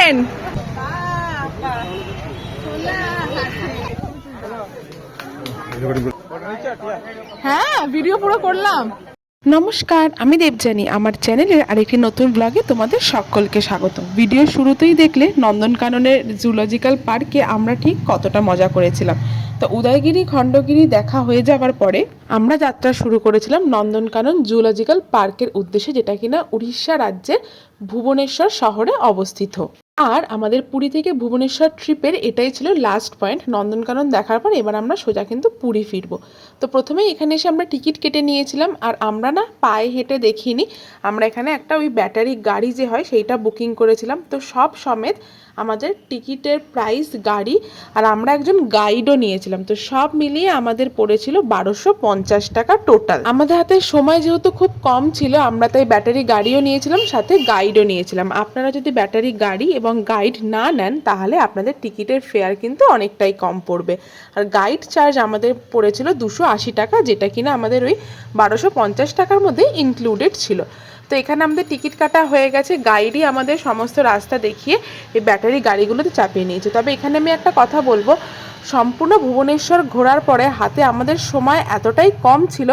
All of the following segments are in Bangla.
দেখলেন হ্যাঁ ভিডিও পুরো করলাম। নমস্কার, আমি দেবজানি আমার চ্যানেলের আরেকটি নতুন ব্লগে তোমাদের সকলকে স্বাগত ভিডিও শুরুতেই দেখলে নন্দনকাননের জুলজিক্যাল পার্কে আমরা ঠিক কতটা মজা করেছিলাম। তো উদয়গিরি, খণ্ডগিরি দেখা হয়ে যাওয়ার পরে আমরা যাত্রা শুরু করেছিলাম নন্দনকানন জুলজিক্যাল পার্কের উদ্দেশ্যে, যেটা কিনা উড়িষ্যা রাজ্যের ভুবনেশ্বর শহরে অবস্থিত। আর আমাদের পুরী থেকে ভুবনেশ্বর ট্রিপের এটাই ছিল লাস্ট পয়েন্ট নন্দনকানন দেখার পর এবার আমরা সোজা কিন্তু পুরী ফিরবো। তো প্রথমেই এখানে এসে আমরা টিকিট কেটে নিয়েছিলাম আর আমরা না পায়ে হেঁটে দেখিনি। আমরা এখানে একটা ওই ব্যাটারি গাড়ি যে হয়, সেইটা বুকিং করেছিলাম। তো সব সমেত আমাদের টিকিটের প্রাইস গাড়ি, আর আমরা একজন গাইডও নিয়েছিলাম। তো সব মিলিয়ে আমাদের পড়েছিল বারোশো পঞ্চাশ টাকা টোটাল। আমাদের হাতে সময় যেহেতু খুব কম ছিল, আমরা তাই ব্যাটারি গাড়িও নিয়েছিলাম, সাথে গাইডও নিয়েছিলাম। আপনারা যদি ব্যাটারি গাড়ি এবং গাইড না নেন, তাহলে আপনাদের টিকিটের ফেয়ার কিন্তু অনেকটাই কম পড়বে। আর গাইড চার্জ আমাদের পড়েছিল দুশো আশি টাকা, যেটা কিনা আমাদের ওই বারোশো পঞ্চাশ টাকার মধ্যে ইনক্লুডেড ছিল। তো এখানে আমাদের টিকিট কাটা হয়ে গেছে গাইডই আমাদের সমস্ত রাস্তা দেখিয়ে এই ব্যাটারি গাড়িগুলোতে চাপিয়ে নিয়েছে। তবে এখানে আমি একটা কথা বলব সম্পূর্ণ ভুবনেশ্বর ঘোরার পরে হাতে আমাদের সময় এতটাই কম ছিল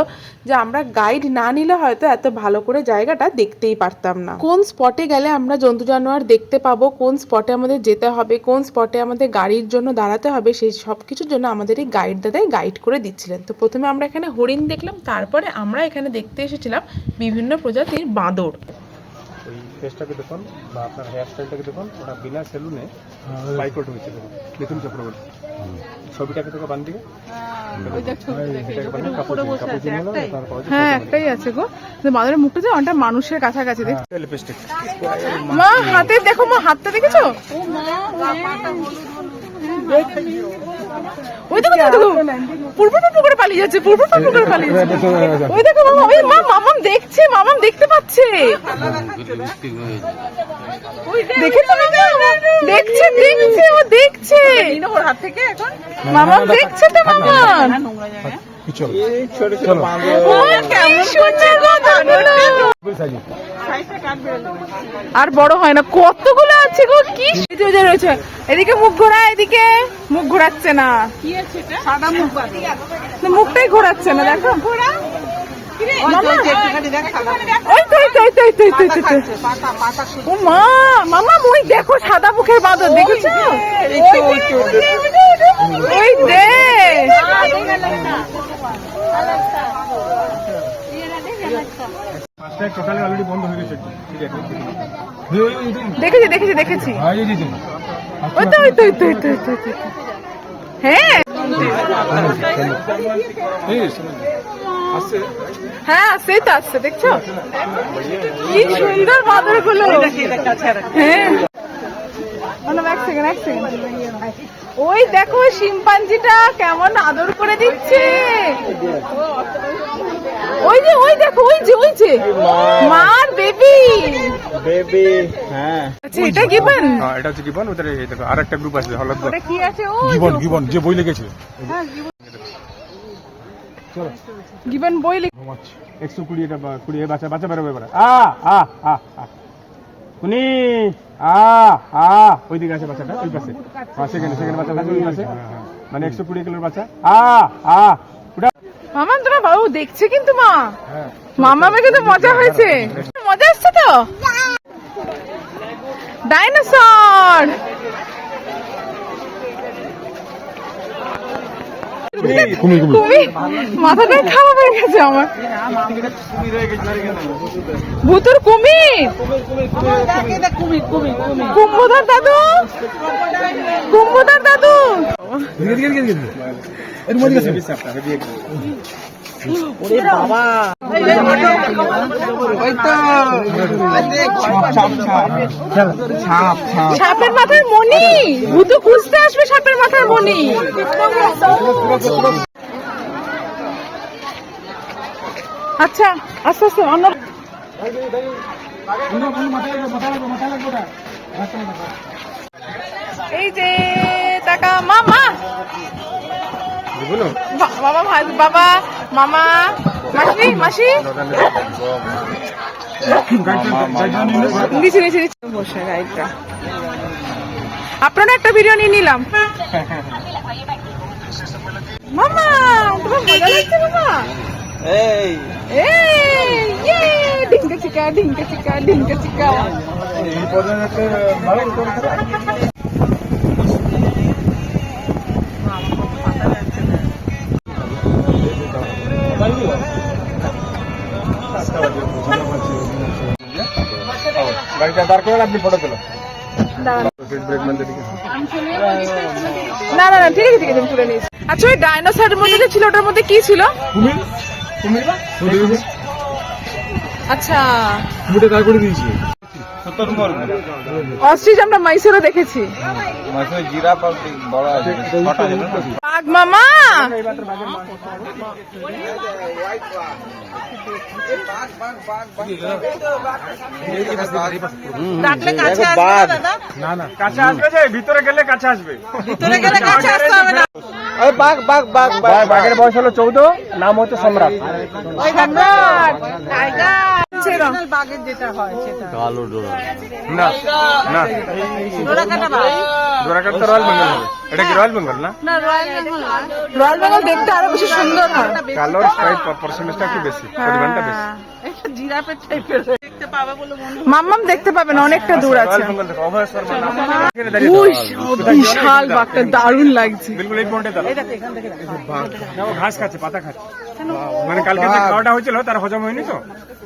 যে আমরা গাইড না নিলে হয়তো এত ভালো করে জায়গাটা দেখতেই পারতাম না। কোন স্পটে গেলে আমরা জন্তু জানোয়ার দেখতে পাবো কোন স্পটে আমাদের যেতে হবে কোন স্পটে আমাদের গাড়ির জন্য দাঁড়াতে হবে সেই সব কিছুর জন্য আমাদের এই গাইড দাদাই গাইড করে দিচ্ছিলেন। তো প্রথমে আমরা এখানে হরিণ দেখলাম তারপরে আমরা এখানে দেখতে এসেছিলাম বিভিন্ন প্রজাতির বাঁদর। ওই ফেসটাকে দেখুন বা আপনার হেয়ার স্টাইলটাকে দেখুন ওটা বিনা সেলুনে বাইকট হয়েছে দেখুন মিথুন চক্রবর্তী ছবিটাকে তোকে বান দিকে হচ্ছে হ্যাঁ একটাই আছে গো। মাদারের মুখটা যে অনেকটা মানুষের কাছাকাছি দেখছ মা হাতে দেখো মা হাতটা দেখেছ? ওই দেখো দেখো পূর্ব পূর্ব করে পালিয়ে যাচ্ছে পূর্ব পূর্ব করে পালিয়ে যাচ্ছে। ওই দেখো মামা ওই মা মামাম দেখছে মামাম দেখতে পাচ্ছে। দেখেছ মামা দেখছে দেখছে ও দেখছে। মামাম দেখছে তো মামা চলো। চলো কেমন সুন্দর দাদুরা। আর বড় হয় না কতগুলো আছে গো কি রয়েছে এদিকে মুখ ঘোরা এদিকে মুখ ঘোরাচ্ছে না না, মুখটাই ঘোরাচ্ছে না দেখো মা মামা ওই দেখো সাদা মুখের বাদর দেখেছ ওই দে পাঁচটা টোটালি অলরেডি বন্ধ হয়ে গেছে ঠিক আছে দেখেছি দেখেছি দেখেছি। হ্যাঁ। হ্যাঁ সেই তো আসছে দেখছ? কি সুন্দর বাদরগুলো হ্যাঁ ওই দেখো, শিম্পাঞ্জিটা কেমন আদর করে দিচ্ছে। ওই যে ওই দেখো ওই যে ওই যে। মার বেবি। বেবি হ্যাঁ। আচ্ছা এটা গিবন? হ্যাঁ এটা হচ্ছে গিবন ওদের এই দেখো আর একটা গ্রুপ আছে হলদ। ওটা কি আছে? ও গিবন গিবন যে বই লিখেছে। চলো গিবন। বই লিখ ঘুমাচ্ছে। একশো কুড়ি এটা কুড়ি বাচ্চা বাচ্চা বেরোবে এবারে। আ আ আ আ। কুনি আ আ। ওই দিকে আছে বাচ্চাটা ওই পাশে। হ্যাঁ সেকেন্ড সেকেন্ড বাচ্চা আছে ওই পাশে। মানে একশো কুড়ি কিলোর বাচ্চা। আ আ। মামা তোমার বাবু দেখছে কিন্তু মা। হ্যাঁ। মামা কিন্তু মজা হয়েছে। মজা আসছে তো? ডাইনোসর! মাথাটা খারাপ হয়ে গেছে আমার। ভূতুর কুমির! কুম্ভধর দাদু! কুম্ভধর দাদু! সাপের মাথার ভূতু খুঁজতে আসবে সাপের মাথার মণি। আচ্ছা আস্তে আস্তে অন্য এই যে বলো। বাবা ভাই- বাবা মামা মাসি মাসি? নিচে নিচে নিচে। বসে একটা ভিডিও নিয়ে নিলাম। মামা তোমার মজা লাগছে মামা? এই। এই ইয়ে ঢিঙ্কা চিকা ঢিঙ্কা চিকা ঢিঙ্কা চিকা। দাঁড় আপনি ফটো দিকে না না না ঠিক আছে ঠিক আছে আমি তুলে নিয়েছি। আচ্ছা ওই ডাইনোসরের মধ্যে যে ছিল ওটার মধ্যে কি ছিল? আচ্ছা। কুমিরটা দাঁড় করে দিয়েছি। অস্ট্রিচ আমরা মাইসোরে দেখেছি? বাঘ মামা! ডাকলে কাছে আসবে না না না। কাছে আসবে ভিতরে গেলে কাছে আসবে। ভিতরে গেলে কাছে আসতে হবে না। বাঘ বাঘ বাঘ ভাই বাঘের বয়স হলো চৌদ্দ নাম হচ্ছে সম্রাট। কালো ডোরা না না। ডোরাকাট রয়্যাল বেঙ্গল এটা কি রয়্যাল বেঙ্গল না? রয়্যাল বেঙ্গল দেখতে আরও বেশি সুন্দর হয়। কালোর পার্সেন্টেজটা একটু বেশি পরিমাণটা বেশি। মাম্মাম দেখতে পাবেন অনেকটা দূর আছে বিশাল বাঘটা দারুণ লাগছে ঘাস খাচ্ছে পাতা খাচ্ছে মানে কালকে যে খাওয়াটা হয়েছিল তার হজম হয়নি তো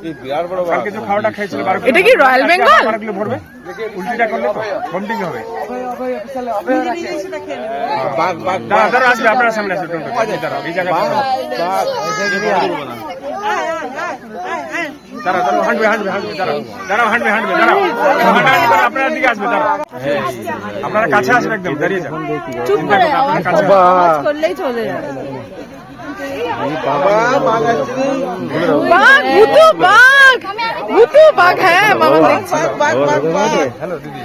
এই বিরাট বড় কালকে যে খাওয়াটা খেয়েছিল এটা কি রয়্যাল বেঙ্গল? ভরবে উল্টিটা করলে তো ভমিটিং হবে বাঘ বাঘ দাঁড়া দাঁড়া আসবে আপনার সামনে আসবে এই জায়গাটা দাঁড়াও দাঁড়াও হাঁটবে হাঁটবে হাঁটবে দাঁড়াও দাঁড়াও হাঁটবে হাঁটবে দাঁড়াও। হাঁটাহাঁটি করে আপনার দিকে আসবে দাঁড়াও। আপনারা কাছে আসবে একদম দাঁড়িয়ে যান। চিন্তা করবেন না, আপনারা কাছে আসবেন। করলেই চলে যাবে বাবা বাঘ আছে বাঘ ভুতু বাঘ ভুতু বাঘ হ্যাঁ মামা দেখছে। বাঘ বাঘ বাঘ হ্যালো দিদি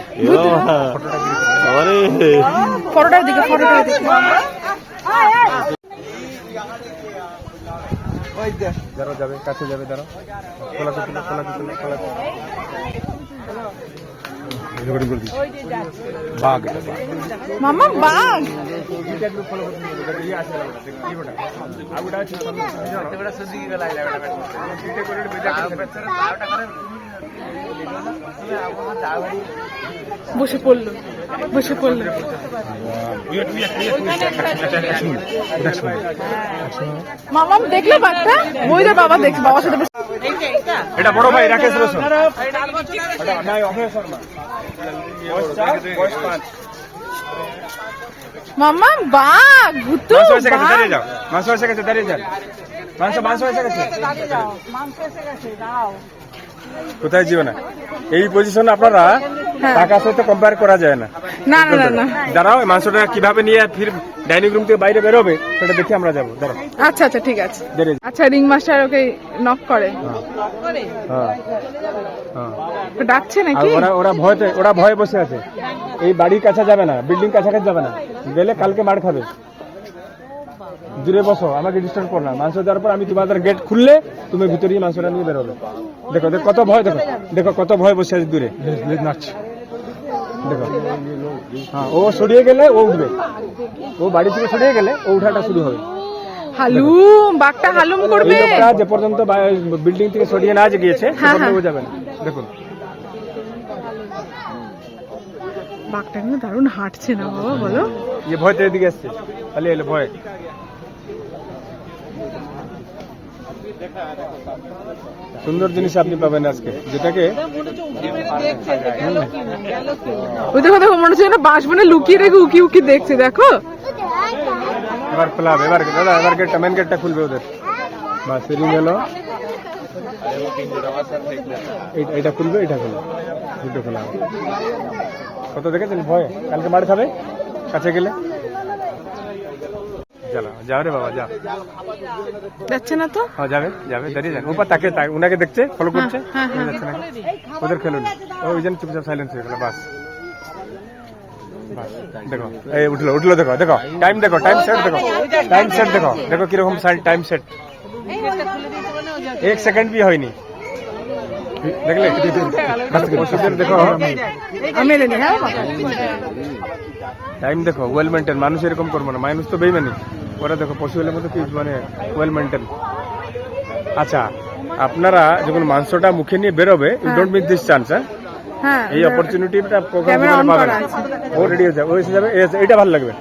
ফটোটার দিকে। ফটোটার দিকে। দাঁড়াও যাবে কাছে যাবে দাঁড়াও খোলা কুতুলো খোলা কুতুলো খোলা বাঘ বসে পড়ল বসে পড়ল। মামাম দেখলে বাঘটা বাবা দেখছে বাবার সাথে এটা বড় ভাই রাকেশ রোশন। মামা বাঘ ভুতু মাংস এসে গেছে দাঁড়িয়ে যাও। মাংস এসে গেছে দাঁড়িয়ে যান। মাংস মাংস এসে গেছে। কোথায় যেও না? এই পজিশন আপনারা হ্যাঁ। টাকার সাথে কম্পেয়ার করা যায় না। না না না দাঁড়াও মাংসটা কীভাবে নিয়ে ফির ডাইনিং রুম থেকে বাইরে বেরোবে সেটা দেখে আমরা যাব। দাঁড়াও। আচ্ছা আচ্ছা ঠিক আছে। আচ্ছা রিং মাস্টার ওকে নক করে। হ্যাঁ। হ্যাঁ। তো ডাকছে নাকি? ওরা ওরা ভয়তে ওরা ভয়ে বসে আছে। এই বাড়ির কাছে যাবে না বিল্ডিং কাছাকাছি যাবে না। গেলে কালকে মার খাবে। দূরে বসো আমাকে ডিস্টার্ব করো না। মাংস দেওয়ার পর আমি তোমাদের গেট খুললে তুমি ভিতরে মাংসটা নিয়ে বেরোবে। দেখো দেখো কত ভয় দেখো দেখো কত ভয় বসে আছে দূরে। নাচছে দেখো। হ্যাঁ ও সরিয়ে গেলে ও উঠবে। ও বাড়ি থেকে সরিয়ে গেলে ও উঠাটা শুরু হবে। হালুম বাঘটা হালুম করবে। যে পর্যন্ত বিল্ডিং থেকে সরিয়ে না গিয়েছে হ্যাঁ, পর্যন্ত হ্যাঁ। ও যাবে না। দেখুন বাঘটা কিন্তু দারুণ হাঁটছে না বাবা বলো। ভয় তো এদিকে আসছে। খালি এলো ভয়। সুন্দর জিনিস আপনি পাবেন আজকে যেটাকে ওই দেখো দেখো মনে হচ্ছে বাঁশ বনে লুকিয়ে রেখে উকি উকি দেখছে দেখো। এবার খোলাবে এবার দাদা এবার গেটটা মেন গেটটা খুলবে ওদের। বাস রিং এই- এইটা খুলবে এটা খুলবে দুটো খোলা কত দেখেছেন? ভয়? কালকে মার খাবে? কাছে গেলে? চলো যাও রে বাবা যাও যাচ্ছে না তো? হ্যাঁ যাবে যাবে দাঁড়িয়ে যান ওপর তাকে তাকে- দেখছে ফলো করছে যাচ্ছে ওদের খেলুন ওই জন্য চুপচাপ সাইলেন্স হয়ে গেল বাস দেখো এই উঠল উঠল দেখো দেখো টাইম দেখো টাইম সেট দেখো টাইম সেট দেখো দেখো কীরকম টাইম সেট এক সেকেন্ড भी হয়নি দেখলে দেখো টাইম দেখো ওয়েল মেনটেন মানুষ এরকম করব না মানুষ তো বেইমানি ওরা দেখো পশু হলে মতো কি মানে ওয়েল মেনটেন আচ্ছা আপনারা যখন মাংসটা মুখে নিয়ে বেরোবে you don't miss this chance হ্যাঁ? হ্যাঁ এই অপরচুনিটিটা জীবনে পাবেন। করা না। আছে। ও রেডি হয়ে যাবে ও এসে যাবে এটা ভালো লাগবে।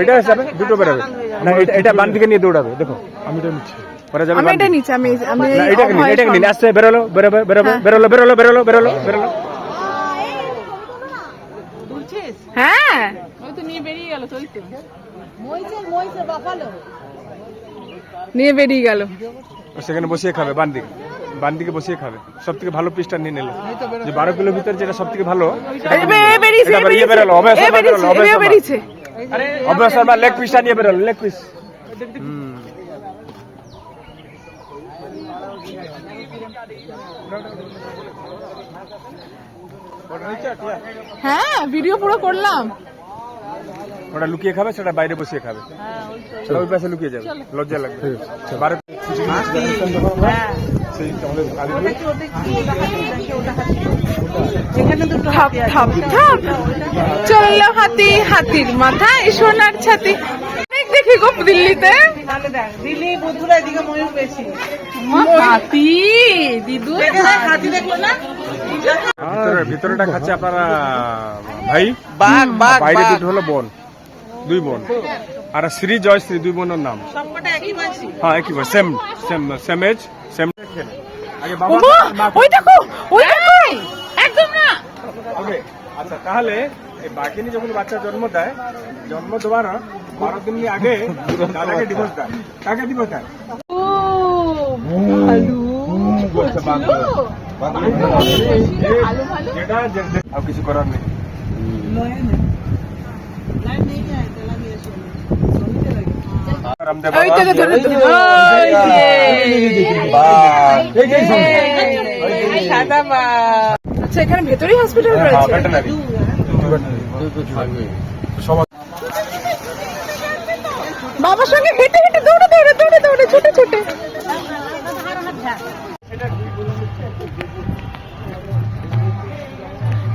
এটা এসে যাবে দুটো বেরোবে। না এটা এটা বান দিকে নিয়ে দৌড়াবে দেখো। আমি এটা নিচ্ছি। ওরা যাবে আমি এটা। নিচ্ছি আমি আমি এটাকে নিন অভয় এটাকে নিন সম- আসছে বেরোলো বেরোবে বেরোবে হ্যাঁ। বেরোলো বেরোলো বেরোলো বেরোলো বেরোলো। হ্যাঁ। নিয়ে বেরিয়ে গেল ও সেখানে বসিয়ে খাবে বান দিকে বান দিকে বসিয়ে খাবে। সব থেকে ভালো পিসটা নিয়ে নিল। যে বারো কিলো ভিতর যেটা সব থেকে ভালো বেরিয়ে অভয় শর্মা লেগ পিসটা নিয়ে বেরোলো লেগ পিস হ্যাঁ ভিডিও পুরো করলাম। ওটা লুকিয়ে খাবে সেটা বাইরে বসিয়ে খাবে। সেটা ওই পাশে লুকিয়ে যাবে লজ্জা লাগবে। থাপ চলল হাতি হাতির মাথায় সোনার ছাতি। দেখি গো দিল্লিতে। দিল্লি বন্ধুরা এদিকে ময়ূর বেশি হাতি দিদু। হাতি দেখল না? ভিতরে ভিতরেটা খাচ্ছে আপনারা ভাই। বাঘ বাঘ বাইরে দুটো হলো বোন। দুই বোন। আর শ্রী জয়শ্রী দুই বোনের নাম। একই হ্যাঁ একই same same same age same আগে বাবা ওই দেখো ওই দেখো। একদম না। হবে আচ্ছা তাহলে এই বাঘিনী যখন বাচ্চা জন্ম দেয় জন্ম দেওয়ার বারো দিন আগে দাদাকে ডিভোর্স দেয়। কাকে ডিভোর্স দেয়? আর কিছু করার নেই রামদেব ওই বাবা। তো ধরে তো ওই যে বাঘ সাদা বা আচ্ছা এখানে ভেতরেই হসপিটাল হ্যাঁ, রয়েছে? বাবার সঙ্গে হেঁটে হেঁটে দৌড়ে দৌড়ে দৌড়ে দৌড়ে ছুটে ছুটে।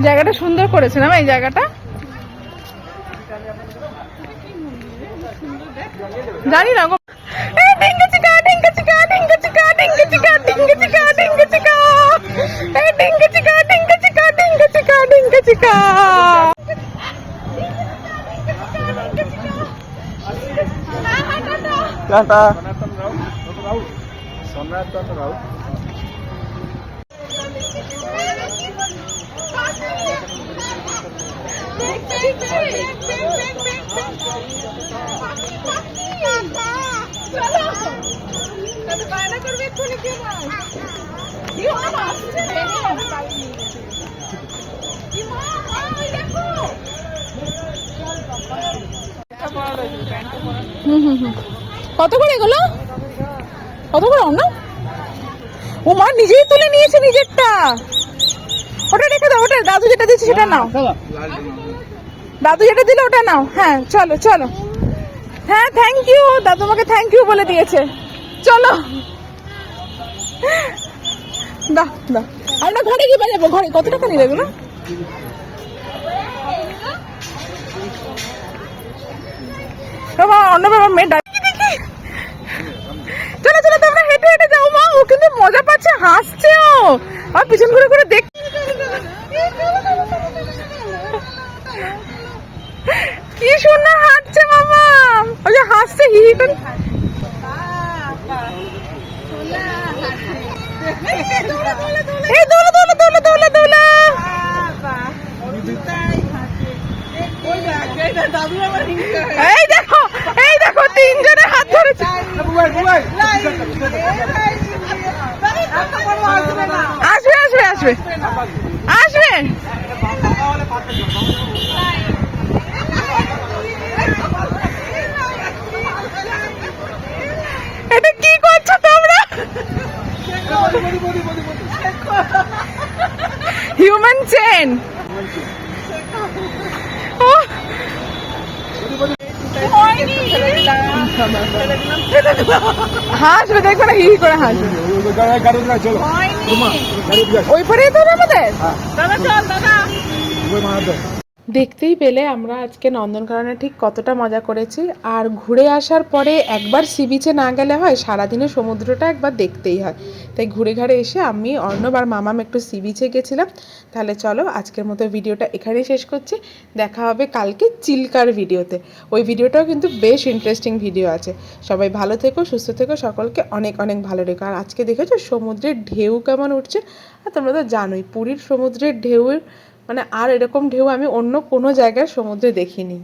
জায়গাটা সুন্দর করেছে না এই জায়গাটা? জানি না গো। টাটা সনাতন রাও সনাতন রাও হুম। কত করে এগুলো? কত করে না ও মা, নিজেই তুলে নিয়েছে নিজেরটা। ওটা রেখে দাও, ওটা দাদু যেটা দিচ্ছে সেটা নাও। দাদু যেটা দিলে ওটা নাও। হ্যাঁ চলো চলো। হ্যাঁ থ্যাংক ইউ দাদু আমাকে থ্যাংক ইউ বলে দিয়েছে। চলো। দাও দাও। আমরা ঘরে গিয়ে বাজাবো ঘরে কত টাকা নিবে এগুলো? বাবা, অন্য বাবা মেয়ে চলো চলো, তোমরা হেঁটে হেঁটে যাও, মা। ও কিন্তু মজা পাচ্ছে হাসছে ও আর পিছন ঘুরে ঘুরে দেখ কি সুন্দর হাঁটছে মামা। ওই যে হাসছে হি হি করে। এই দেখো এই দেখো, তিনজনে হাত আসবে আসবে আসবে। আসবে এটা কি করছ তোমরা ফেলে দিলাম হাসবে দেখবে না হি করে হাসবে ওই পরেই তো আমাদের? দাদা চল দাদা। দেখতেই পেলে আমরা আজকে নন্দনকাননে ঠিক কতটা মজা করেছি। আর ঘুরে আসার পরে একবার সি বিচে না গেলে হয়, সারাদিনে সমুদ্রটা একবার দেখতেই হয়। তাই ঘুরে ঘাড়ে এসে আমি, অর্ণব আর মামাম একটু সি বিচে গেছিলাম। তাহলে চলো আজকের মতো ভিডিওটা এখানেই শেষ করছি। দেখা হবে কালকে চিল্কার ভিডিওতে। ওই ভিডিওটাও কিন্তু বেশ ইন্টারেস্টিং ভিডিও আছে। সবাই ভালো থেকো, সুস্থ থেকো, সকলকে অনেক অনেক ভালো রেখো। আর আজকে দেখেছ সমুদ্রের ঢেউ কেমন উঠছে? আর তোমরা তো জানোই, পুরীর সমুদ্রের ঢেউয়ের মানে আর এরকম ঢেউ আমি অন্য কোনো জায়গায় সমুদ্রে দেখিনি।